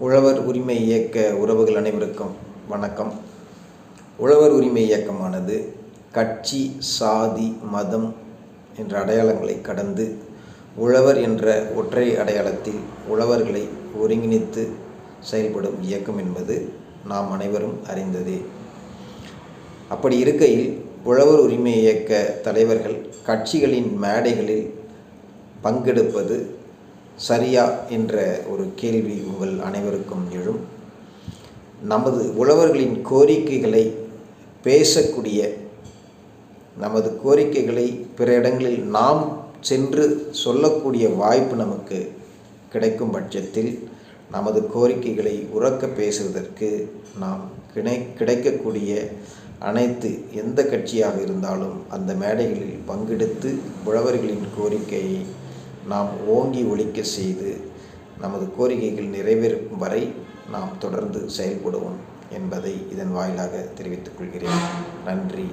உழவர் உரிமை இயக்க உறவுகள் அனைவருக்கும் வணக்கம். உழவர் உரிமை இயக்கமானது கட்சி சாதி மதம் என்ற அடையாளங்களை கடந்து உழவர் என்ற ஒற்றை அடையாளத்தில் உழவர்களை ஒருங்கிணைத்து செயல்படும் இயக்கம் என்பது நாம் அனைவரும் அறிந்ததே. அப்படி இருக்கையில் உழவர் உரிமை இயக்க தலைவர்கள் கட்சிகளின் மேடைகளில் பங்கெடுப்பது சரியா என்ற ஒரு கேள்வி உங்கள் அனைவருக்கும் எழும். நமது உழவர்களின் கோரிக்கைகளை பேசக்கூடிய நமது கோரிக்கைகளை பிற இடங்களில் நாம் சென்று சொல்லக்கூடிய வாய்ப்பு நமக்கு கிடைக்கும் பட்சத்தில் நமது கோரிக்கைகளை உறக்க பேசுவதற்கு நாம் கிடை கிடைக்கக்கூடிய அனைத்து எந்த கட்சியாக இருந்தாலும் அந்த மேடைகளில் பங்கெடுத்து உழவர்களின் கோரிக்கையை நாம் ஓங்கி ஒழிக்க செய்து நமது கோரிக்கைகள் நிறைவேறும் வரை நாம் தொடர்ந்து செயல்படுவோம் என்பதை இதன் வாயிலாக தெரிவித்துக் கொள்கிறேன். நன்றி.